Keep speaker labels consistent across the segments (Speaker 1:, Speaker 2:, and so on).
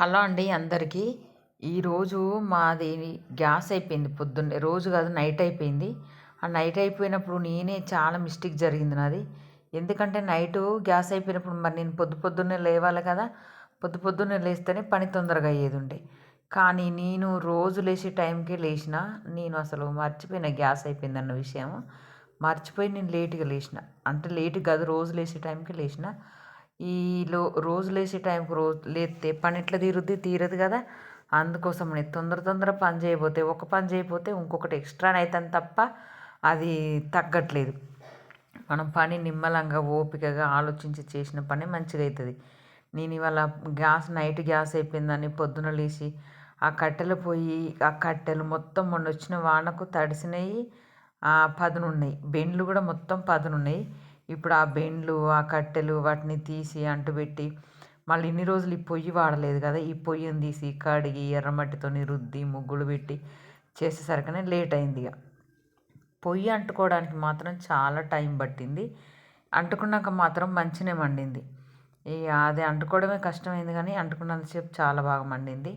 Speaker 1: Hello అండి అందరికీ. ఈరోజు మాది గ్యాస్ అయిపోయింది పొద్దున్నే. రోజు కాదు నైట్ అయిపోయింది. ఆ నైట్ అయిపోయినప్పుడు నేనే చాలా మిస్టేక్ జరిగింది నాది. ఎందుకంటే నైటు గ్యాస్ అయిపోయినప్పుడు మరి నేను పొద్దు పొద్దున్నే లేవాలి కదా. పొద్దు పొద్దున్నే లేస్తేనే పని తొందరగా అయ్యేది ఉండే కానీ నేను రోజు లేచే టైంకే లేచిన నేను అసలు మర్చిపోయిన గ్యాస్ అయిపోయింది అన్న విషయం మర్చిపోయి నేను లేట్గా లేచిన. అంటే లేటు కాదు రోజు లేచే టైంకి లేచిన. ఈ లో రోజు లేచే టైంకి రోజు లేస్తే పని ఎట్లా తీరుద్ది తీరదు కదా. అందుకోసమని తొందర తొందర పని చేయబోతే ఒక పని చేయకపోతే ఇంకొకటి ఎక్స్ట్రా అవుతుంది తప్ప అది తగ్గట్లేదు. మనం పని నిమ్మలంగా ఓపికగా ఆలోచించి చేసిన పని మంచిగా అవుతుంది నేను ఇవాళ గ్యాస్ నైట్ గ్యాస్ అయిపోయిందని పొద్దున లేచి ఆ కట్టెలు పోయి ఆ కట్టెలు మొత్తం మొన్న వచ్చిన వానకు తడిసినవి పదునున్నాయి. బెండ్లు కూడా మొత్తం పదునున్నాయి. ఇప్పుడు ఆ బెండ్లు ఆ కట్టెలు వాటిని తీసి అంటుపెట్టి మళ్ళీ ఇన్ని రోజులు ఈ పొయ్యి వాడలేదు కదా ఈ పొయ్యిని తీసి కడిగి ఎర్రమట్టితోని రుద్ది ముగ్గులు పెట్టి చేసేసరికనే లేట్ అయింది ఇక. పొయ్యి అంటుకోవడానికి మాత్రం చాలా టైం పట్టింది. అంటుకున్నాక మాత్రం మంచినే మండింది. ఇక అది అంటుకోవడమే కష్టమైంది కానీ అంటుకున్నంతసేపు చాలా బాగా మండింది.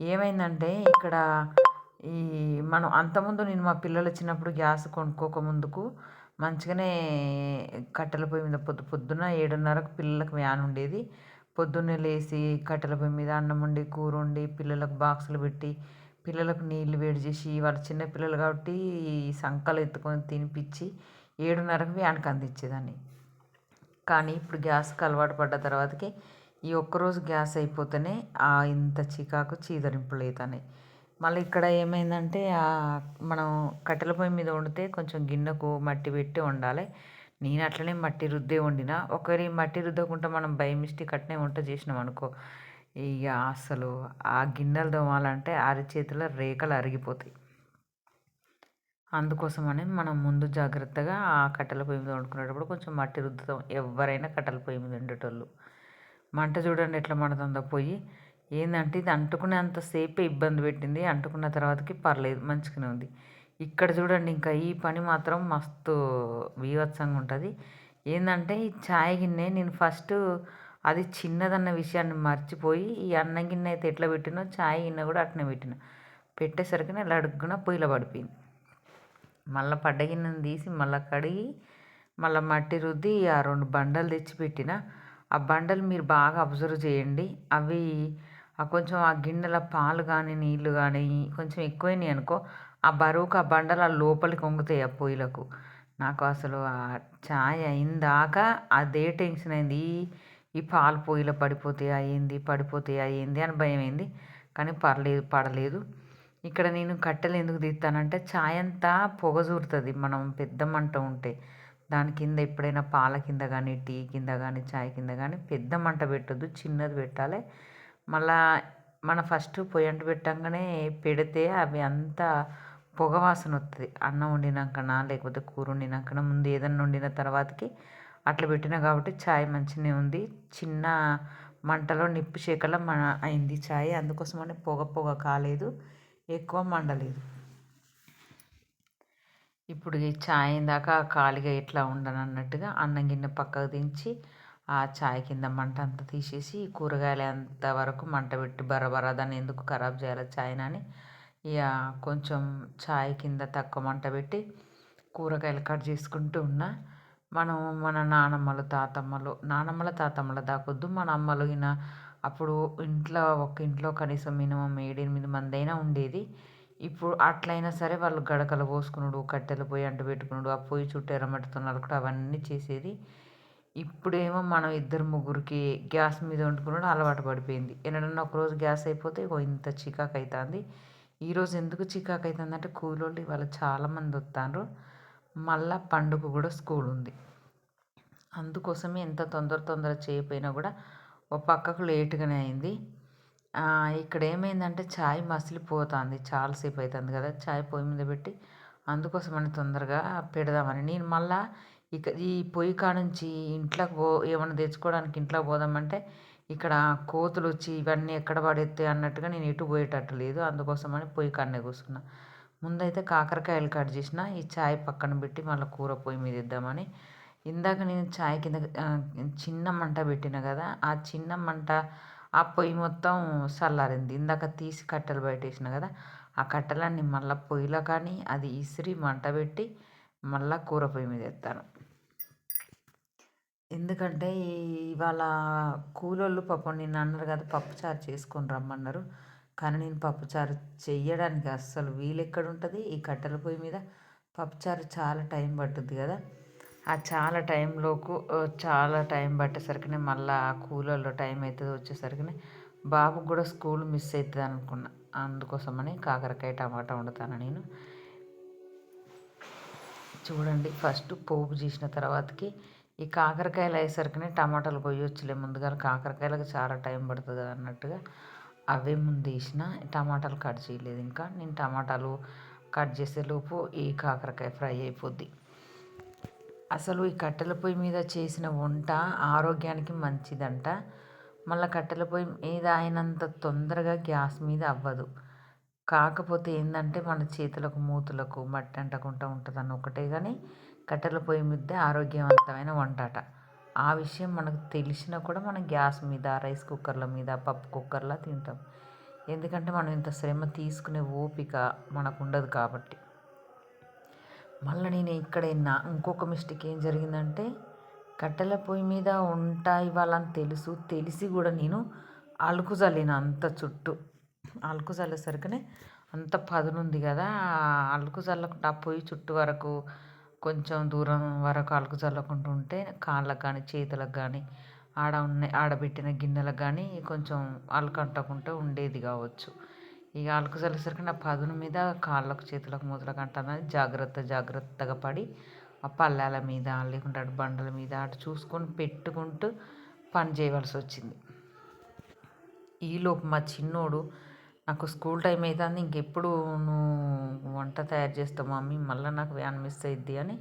Speaker 1: ఏమైందంటే ఇక్కడ ఈ మనం అంతకుముందు నేను మా పిల్లలు వచ్చినప్పుడు గ్యాస్ కొనుక్కోక ముందుకు మంచిగానే కట్టెల పొయ్యి మీద పొద్దు పొద్దున్న ఏడున్నరకు పిల్లలకు వ్యాన్ ఉండేది. పొద్దున్నే లేచి కట్టెల పొయ్యి మీద అన్నం వండి కూర వండి పిల్లలకు బాక్సులు పెట్టి పిల్లలకు నీళ్ళు వేడి చేసి వాళ్ళు చిన్న పిల్లలు కాబట్టి సంకలు ఎత్తుకొని తినిపించి ఏడున్నరకు వ్యాన్కి అందించేదాన్ని. కానీ ఇప్పుడు గ్యాస్కి అలవాటు పడ్డ తర్వాతకి ఈ ఒక్కరోజు గ్యాస్ అయిపోతేనే ఇంత చికాకు చీదరింపులు అవుతున్నాయి మళ్ళీ ఇక్కడ ఏమైందంటే మనం కట్టెల పొయ్యి మీద వండితే కొంచెం గిన్నెకు మట్టి పెట్టి వండాలి. నేను అట్లనే మట్టి రుద్దే వండిన. ఒకరి మట్టి రుద్దకుండా మనం బై మిస్టేక్ అట్నే వంట చేసినాం అనుకో ఇక అసలు ఆ గిన్నెలు తోమాలంటే అరిచేతిలో రేఖలు అరిగిపోతాయి. అందుకోసమని మనం ముందు జాగ్రత్తగా ఆ కట్టెల పొయ్యి మీద వండుకునేటప్పుడు కొంచెం మట్టి రుద్దుతాం. ఎవరైనా కట్టెల పొయ్యి మీద వండేటోళ్ళు. మంట చూడండి ఎట్లా మండుతుందో పొయ్యి. ఏంటంటే ఇది అంటుకునేంతసేపే ఇబ్బంది పెట్టింది. అంటుకున్న తర్వాతకి పర్లేదు మంచిగానే ఉంది. ఇక్కడ చూడండి ఇంకా ఈ పని మాత్రం మస్తు బీభత్సంగా ఉంటుంది. ఏంటంటే ఈ ఛాయ్ గిన్నె నేను ఫస్ట్ అది చిన్నదన్న విషయాన్ని మర్చిపోయి ఈ అన్నం గిన్నె అయితే ఎట్లా పెట్టినో ఛాయ్ గిన్నె కూడా అట్నే పెట్టిన. పెట్టేసరికి నేను అడుగున పొయ్యిలో పడిపోయింది. మళ్ళీ పడ్డ గిన్నెని తీసి మళ్ళీ కడిగి మళ్ళీ మట్టి రుద్ది ఆ రెండు బండలు తెచ్చి పెట్టిన ఆ బండలు మీరు బాగా అబ్జర్వ్ చేయండి. అవి కొంచెం ఆ గిన్నెల పాలు కానీ నీళ్ళు కానీ కొంచెం ఎక్కువైనాయి అనుకో ఆ బరువుకు ఆ బండలు ఆ లోపలికి వంగుతాయి ఆ పొయ్యిలకు. నాకు అసలు ఆ ఛాయ్ అయిందాక అదే టెన్షన్ అయింది. ఈ పాలు పొయ్యిలో పడిపోతాయి అయ్యింది పడిపోతాయి అయ్యింది అని భయం అయింది. కానీ పర్లేదు పడలేదు. ఇక్కడ నేను కట్టెలు ఎందుకు తీస్తానంటే ఛాయ్ అంతా పొగ చూరుతుంది మనం పెద్ద మంట ఉంటే దాని కింద ఎప్పుడైనా పాల కింద కానీ టీ కింద కానీ ఛాయ్ కింద కానీ పెద్ద మంట పెట్టద్దు. చిన్నది పెట్టాలి. మళ్ళా మన ఫస్ట్ పొయ్యి అంటు పెట్టంగానే పెడితే అవి అంతా పొగ వాసన వస్తుంది అన్నం వండినాకనా లేకపోతే కూర వండినాకనా ముందు ఏదన్నా వండిన తర్వాతకి అట్లా పెట్టినా కాబట్టి ఛాయ్ మంచిగానే ఉంది. చిన్న మంటలో నిప్పు చేకల మన అయింది ఛాయ్ అందుకోసమని పొగ పొగ కాలేదు ఎక్కువ మండలేదు. ఇప్పుడు ఈ ఛాయ్ దాకా ఖాళీగా ఎట్లా ఉండను అన్నట్టుగా అన్నం గిన్నె పక్కకు దించి ఆ ఛాయ్ కింద మంట అంతా తీసేసి కూరగాయలు అంతవరకు మంట పెట్టి బరబరా దాన్ని ఎందుకు ఖరాబ్ చేయాలి ఛాయ్ని అని ఇక కొంచెం ఛాయ్ కింద తక్కువ మంట పెట్టి కూరగాయలు కట్ చేసుకుంటూ ఉన్నా. మనం మన నానమ్మలు తాతమ్మలు నానమ్మల తాతమ్మల దాకొద్దు. మన అమ్మలు ఈయన అప్పుడు ఇంట్లో ఒక ఇంట్లో కనీసం మినిమం ఏడెనిమిది మంది అయినా ఉండేది. ఇప్పుడు అట్లయినా సరే వాళ్ళు గడకలు పోసుకున్నాడు కట్టెలు పొయ్యి అంటు పెట్టుకున్నాడు ఆ పొయ్యి చుట్టూ ఎర్రమట్టితో నలుకుడు అవన్నీ చేసేది. ఇప్పుడేమో మనం ఇద్దరు ముగ్గురికి గ్యాస్ మీద వండుకున్నాడు అలవాటు పడిపోయింది. ఎన్నడన్నా ఒకరోజు గ్యాస్ అయిపోతే ఇంత చికాకు అవుతుంది ఈరోజు ఎందుకు చికాకు అవుతుంది అంటే కూలోళ్ళు ఇవాళ చాలామంది వస్తారు మళ్ళా పండుగ కూడా స్కూల్ ఉంది. అందుకోసమే ఎంత తొందర తొందర చేయపోయినా కూడా ఒక పక్కకు లేటుగానే అయింది. ఇక్కడ ఏమైందంటే ఛాయ్ మసిలిపోతుంది. చాలాసేపు అవుతుంది కదా ఛాయ్ పొయ్యి మీద పెట్టి అందుకోసమని తొందరగా పెడదామని. నేను మళ్ళా ఇక ఈ పొయ్యి కాడ నుంచి ఇంట్లోకి పో ఏమన్నా తెచ్చుకోవడానికి ఇంట్లోకి పోదామంటే ఇక్కడ కోతులు వచ్చి ఇవన్నీ ఎక్కడ పడేస్తాయి అన్నట్టుగా నేను ఎటు పోయేటట్టు లేదు. అందుకోసమని పొయ్యి కాడనే కూర్చున్నా ముందైతే కాకరకాయలు కట్ చేసిన ఈ చాయ్ పక్కన పెట్టి మళ్ళీ కూర పొయ్యి మీద ఇద్దామని ఇందాక నేను చాయ్ కింద చిన్న మంట పెట్టిన కదా ఆ చిన్న మంట ఆ పొయ్యి మొత్తం చల్లారింది ఇందాక తీసి కట్టెలు బయటేసిన కదా ఆ కట్టెలన్నీ మళ్ళీ పొయ్యిలో కానీ అది ఇసిరి మంట పెట్టి మళ్ళీ కూర పొయ్యి మీద ఎత్తాను ఎందుకంటే ఇవాళ కూలోళ్ళు పాపం నిన్న అన్నారు కదా పప్పుచారు చేసుకొని రమ్మన్నారు. కానీ నేను పప్పుచారు చెయ్యడానికి అస్సలు వీలు ఎక్కడ ఉంటుంది? ఈ కట్టెల పొయ్యి మీద పప్పుచారు చాలా టైం పట్టుద్ది కదా. ఆ చాలా టైంలోకు చాలా టైం పట్టేసరికి మళ్ళీ ఆ కూలోళ్ళు టైం అవుతుంది వచ్చేసరికి బాబుకు కూడా స్కూల్ మిస్ అవుతుంది అనుకున్నా. అందుకోసమని కాకరకాయ టమాటా వండుతాను నేను. చూడండి ఫస్ట్ పోపు చేసిన తర్వాతకి ఈ కాకరకాయలు అయ్యేసరికి టమాటాలు కొయ్యొచ్చులే. ముందుగా కాకరకాయలకు చాలా టైం పడుతుంది అన్నట్టుగా అవే ముందు వేసిన టమాటాలు కట్ చేయలేదు ఇంకా. నేను టమాటాలు కట్ చేసేలోపు ఈ కాకరకాయ ఫ్రై అయిపోద్ది. అసలు ఈ కట్టెల పొయ్యి మీద చేసిన వంట ఆరోగ్యానికి మంచిదంట. మళ్ళీ కట్టెల పొయ్యి మీద అయినంత తొందరగా గ్యాస్ మీద అవ్వదు. కాకపోతే ఏంటంటే మన చేతులకు మూతులకు మట్టి అంటకుండా ఉంటుందని ఒకటే కానీ కట్టెల పొయ్యి మీద ఆరోగ్యవంతమైన వంటట. ఆ విషయం మనకు తెలిసినా కూడా మనం గ్యాస్ మీద రైస్ కుక్కర్ల మీద పప్పు కుక్కర్లా తింటాం. ఎందుకంటే మనం ఇంత శ్రమ తీసుకునే ఓపిక మనకు ఉండదు కాబట్టి. మళ్ళీ నేను ఇక్కడ నా ఇంకొక మిస్టేక్ ఏం జరిగిందంటే కట్టెల పొయ్యి మీద వంట ఇవ్వాలని తెలుసు తెలిసి కూడా నేను అలుకు చల్లిన అంత చుట్టూ. అలుకు చల్లేసరికనే అంత పదునుంది కదా అలుకు చల్లకుండా ఆ పొయ్యి చుట్టూ వరకు కొంచెం దూరం వరకు అలుకు చల్లకుండా ఉంటే కాళ్ళకు కానీ చేతులకు కానీ ఆడ ఉన్న ఆడబెట్టిన గిన్నెలకు కానీ కొంచెం అలుకు అంటకుండా ఉండేది కావచ్చు. ఇక అలుకు చల్లేసరికి నా పదును మీద కాళ్ళకు చేతులకు మూతలకు అంటుందని జాగ్రత్త జాగ్రత్తగా పడి ఆ పల్లాల మీద లేకుంటే అటు బండల మీద అటు చూసుకొని పెట్టుకుంటూ పని చేయవలసి వచ్చింది ఈలోపు మా చిన్నోడు నాకు స్కూల్ టైం అవుతుంది ఇంకెప్పుడు నువ్వు వంట తయారు చేస్తావు మమ్మీ? మళ్ళీ నాకు వ్యాన్ మిస్ అయిద్ది అని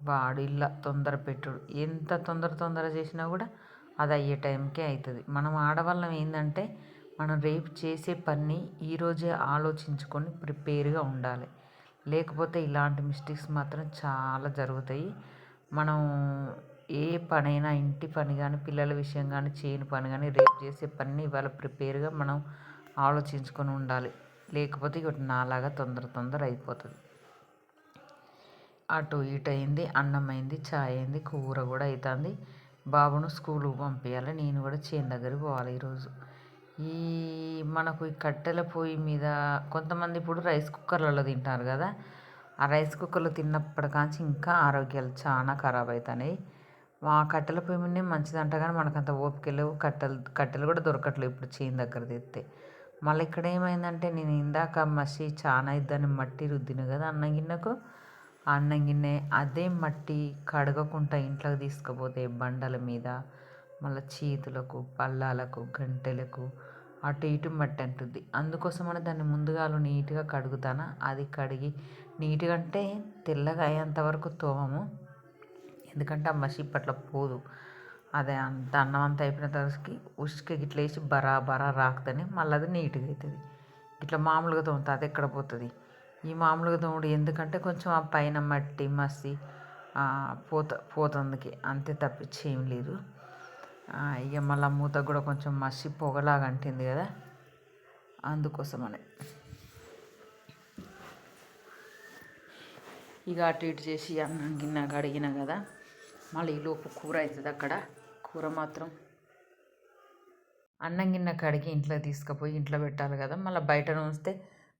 Speaker 1: వాడు ఇలా తొందర పెట్టుడు. ఎంత తొందర తొందర చేసినా కూడా అది అయ్యే టైంకే అవుతుంది మనం ఆడవాళ్ళం ఏంటంటే మనం రేపు చేసే పని ఈరోజే ఆలోచించుకొని ప్రిపేర్గా ఉండాలి. లేకపోతే ఇలాంటి మిస్టేక్స్ మాత్రం చాలా జరుగుతాయి. మనం ఏ పనైనా ఇంటి పని కానీ పిల్లల విషయం కానీ చేయని పని కానీ రేపు చేసే పని ఇవాళ ప్రిపేర్గా మనం ఆలోచించుకొని ఉండాలి. లేకపోతే ఇక నాలాగా తొందర తొందర అయిపోతుంది. అటు ఇటు అయింది అన్నం అయింది చాయ్ అయింది కూర కూడా అవుతుంది బాబును స్కూలు పంపించాలి నేను కూడా చేను దగ్గరికి పోవాలి ఈరోజు. ఈ మనకు ఈ కట్టెల పొయ్యి మీద కొంతమంది ఇప్పుడు రైస్ కుక్కర్లలో తింటారు కదా ఆ రైస్ కుక్కర్లో తిన్నప్పటికాంచి ఇంకా ఆరోగ్యాలు చాలా ఖరాబ్ అవుతున్నాయి మా కట్టెల పొయ్యి మీదనే మంచిదంట కానీ మనకంత ఓపిక లేవు. కట్టెలు కట్టెలు కూడా దొరకట్లేవు ఇప్పుడు చేను దగ్గర తెస్తే మళ్ళీ ఇక్కడ ఏమైందంటే నేను ఇందాక మసి చాలా ఇద్దని మట్టి రుద్దిన కదా అన్నం గిన్నెకు ఆ అన్నం గిన్నె అదే మట్టి కడగకుండా ఇంట్లోకి తీసుకుపోతే బండల మీద మళ్ళీ చేతులకు పళ్ళాలకు గంటెలకు అటు ఇటు మట్టి అంటుంది అందుకోసమని దాన్ని ముందుగా నీట్గా కడుగుతాను? అది కడిగి నీట్గా అంటే తెల్లగా అయ్యేంత వరకు తోమము. ఎందుకంటే ఆ మసి ఇప్పట్లో పోదు. అదే అంత అన్నం అంతా అయిపోయిన తర్వాతకి ఉసుక గిట్ల వేసి బరా బరా రాకుతేనే మళ్ళీ అది నీట్గా అవుతుంది ఇట్లా మామూలుగా తోముతా అది ఎక్కడ పోతుంది? ఈ మామూలుగా తోముడు ఎందుకంటే కొంచెం ఆ పైన మట్టి మసి పోత పోతందుకి. అంతే తప్పించి ఏం లేదు. ఇక మళ్ళీ మూత కూడా కొంచెం మసి పొగలాగా అంటింది కదా అందుకోసమని. ఇక అటు ఇటు చేసి అన్నం గిన్నె కడిగిన కదా మళ్ళీ ఈ లోపు కూర అవుతుంది అక్కడ. కూర మాత్రం. అన్నం గిన్నె కడిగి ఇంట్లో తీసుకుపోయి ఇంట్లో పెట్టాలి కదా మళ్ళీ బయట ఉంచితే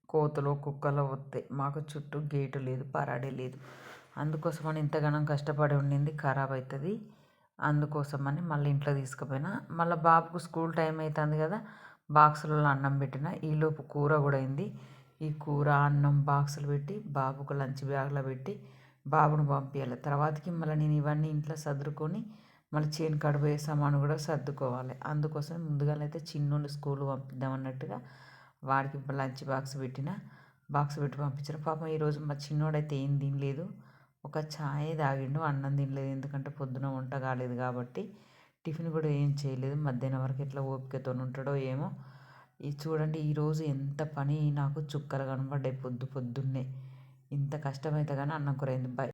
Speaker 1: కోతులు కుక్కలు వస్తాయి మాకు చుట్టూ గేటు లేదు పరాడే లేదు. అందుకోసమని ఇంతగానం కష్టపడి ఉండింది ఖరాబ్ అవుతుంది అందుకోసమని మళ్ళీ ఇంట్లో తీసుకుపోయినా మళ్ళీ బాబుకు స్కూల్ టైం అవుతుంది కదా బాక్సులలో అన్నం పెట్టిన ఈలోపు కూర కూడా అయింది. ఈ కూర అన్నం బాక్సులు పెట్టి బాబుకు లంచ్ బ్యాగ్లో పెట్టి బాబును పంపించాలి తర్వాతకి మళ్ళీ నేను ఇవన్నీ ఇంట్లో సర్దుకొని మళ్ళీ చేను కడుపు సామాను కూడా సర్దుకోవాలి. అందుకోసం ముందుగానైతే చిన్నోని స్కూల్ పంపిద్దాం అన్నట్టుగా వాడికి లంచ్ బాక్స్ పెట్టిన బాక్స్ పెట్టి పంపించారు. పాపం ఈరోజు మా చిన్నోడైతే ఏం తినలేదు. ఒక ఛాయ్ తాగిండు అన్నం తినలేదు. ఎందుకంటే పొద్దున వంట కాలేదు కాబట్టి టిఫిన్ కూడా ఏం చేయలేదు. మధ్యాహ్నం వరకు ఎట్లా ఓపికతో ఉంటాడో ఏమో. ఇది చూడండి ఈరోజు ఎంత పని నాకు చుక్కలు కనబడ్డాయి పొద్దు పొద్దున్నే. ఇంత కష్టమైతే కానీ అన్నం కూర అయింది. బై.